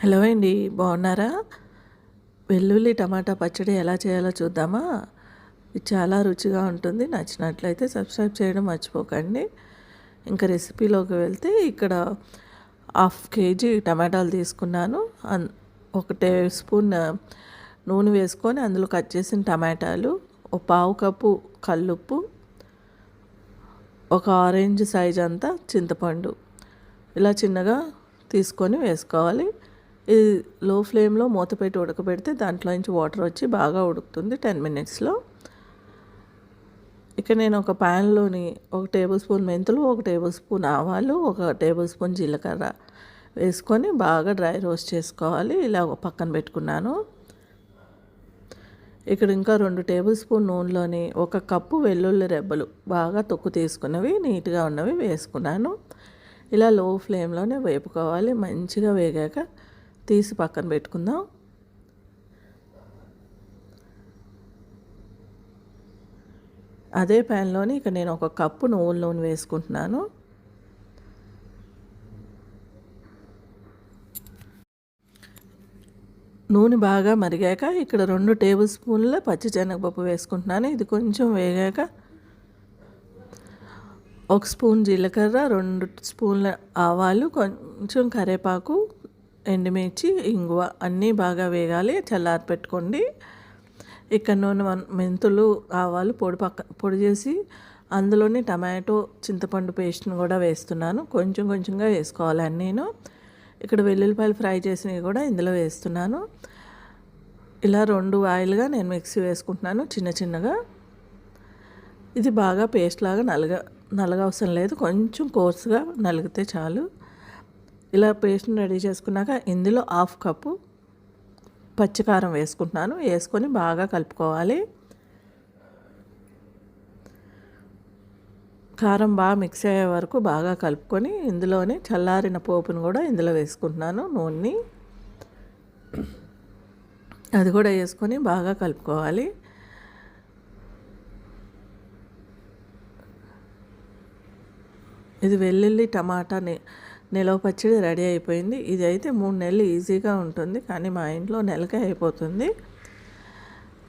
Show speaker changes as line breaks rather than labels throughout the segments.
Hello అండి బాగున్నారా? వెల్లుల్లి టమాటా పచ్చడి ఎలా చేయాలో చూద్దామా? ఇది చాలా రుచిగా ఉంటుంది నచ్చినట్లయితే సబ్స్క్రైబ్ చేయడం మర్చిపోకండి. ఇంకా రెసిపీలోకి వెళ్తే ఇక్కడ హాఫ్ కేజీ టమాటాలు తీసుకున్నాను. అన్ ఒక టేబుల్ స్పూన్ నూనె వేసుకొని అందులో కట్ చేసిన టమాటాలు ఒక పావు కప్పు కల్లుప్పు ఒక ఆరెంజ్ సైజ్ అంతా చింతపండు. ఇలా చిన్నగా తీసుకొని వేసుకోవాలి. ఈ లో ఫ్లేమ్లో మూత పెట్టి ఉడకబెడితే దాంట్లో నుంచి వాటర్ వచ్చి బాగా ఉడుకుతుంది టెన్ మినిట్స్లో. ఇక నేను ఒక ప్యాన్లోని ఒక టేబుల్ స్పూన్ మెంతులు ఒక టేబుల్ స్పూన్ ఆవాలు ఒక టేబుల్ స్పూన్ జీలకర్ర వేసుకొని బాగా డ్రై రోస్ట్ చేసుకోవాలి. ఇలా పక్కన పెట్టుకున్నాను. ఇక్కడ ఇంకా రెండు టేబుల్ స్పూన్ నూనెలోని ఒక కప్పు వెల్లుల్లి రెబ్బలు బాగా తొక్కు తీసుకున్నవి నీట్గా ఉన్నవి వేసుకున్నాను. ఇలా లో ఫ్లేమ్లోనే వేపుకోవాలి. మంచిగా వేగాక తీసి పక్కన పెట్టుకుందాం. అదే ప్యాన్లోని ఇక నేను ఒక కప్పు నువ్వుల నూనె వేసుకుంటున్నాను. నూనె బాగా మరిగాక ఇక్కడ రెండు టేబుల్ స్పూన్ల పచ్చిశనగపప్పు వేసుకుంటున్నాను. ఇది కొంచెం వేగాక ఒక స్పూన్ జీలకర్ర రెండు స్పూన్ల ఆవాలు కొంచెం కరివేపాకు ఎండుమిర్చి ఇంగువ అన్నీ బాగా వేగాలి. చల్లారి పెట్టుకోండి. ఇక్కడ నూనె మెంతులు ఆవాలు పొడి పక్క పొడి చేసి అందులోనే టమాటో చింతపండు పేస్ట్ని కూడా వేస్తున్నాను. కొంచెం కొంచెంగా వేసుకోవాలి నేను ఇక్కడ వెల్లుల్లిపాయలు ఫ్రై చేసినవి కూడా ఇందులో వేస్తున్నాను. ఇలా రెండు ఆయిల్గా నేను మిక్సీ వేసుకుంటున్నాను చిన్న చిన్నగా. ఇది బాగా పేస్ట్ లాగా నలగ నలగ అవసరం లేదు. కొంచెం కోర్సుగా నలిగితే చాలు. ఇలా పేస్ట్ని రెడీ చేసుకున్నాక ఇందులో హాఫ్ కప్పు పచ్చికారం వేసుకుంటున్నాను. వేసుకొని బాగా కలుపుకోవాలి. కారం బాగా మిక్స్ అయ్యే వరకు బాగా కలుపుకొని ఇందులోనే చల్లారిన పోపును కూడా ఇందులో వేసుకుంటున్నాను నూనెని. అది కూడా వేసుకొని బాగా కలుపుకోవాలి. ఇది వెల్లుల్లి టమాటాని నిలవ పచ్చడి రెడీ అయిపోయింది. ఇది అయితే మూడు నెలలు ఈజీగా ఉంటుంది. కానీ మా ఇంట్లో నెలకే అయిపోతుంది.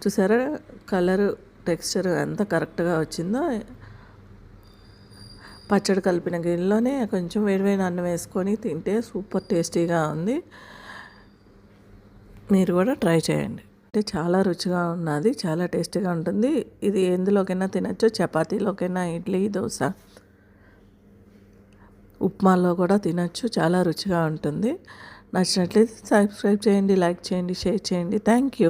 చూసారా? కలర్ టెక్స్చర్ ఎంత కరెక్ట్గా వచ్చిందో. పచ్చడి కలిపిన గిన్నెలోనే కొంచెం వేడివేడి అన్నం వేసుకొని తింటే సూపర్ టేస్టీగా ఉంది. మీరు కూడా ట్రై చేయండి. అంటే చాలా రుచిగా ఉన్నది చాలా టేస్టీగా ఉంటుంది. ఇది ఎందులోకైనా తినచ్చు? చపాతీలోకైనా ఇడ్లీ దోశ? ఉప్మాలో కూడా తినచ్చు చాలా రుచిగా ఉంటుంది. నచ్చినట్లయితే సబ్స్క్రైబ్ చేయండి లైక్ చేయండి షేర్ చేయండి. Thank you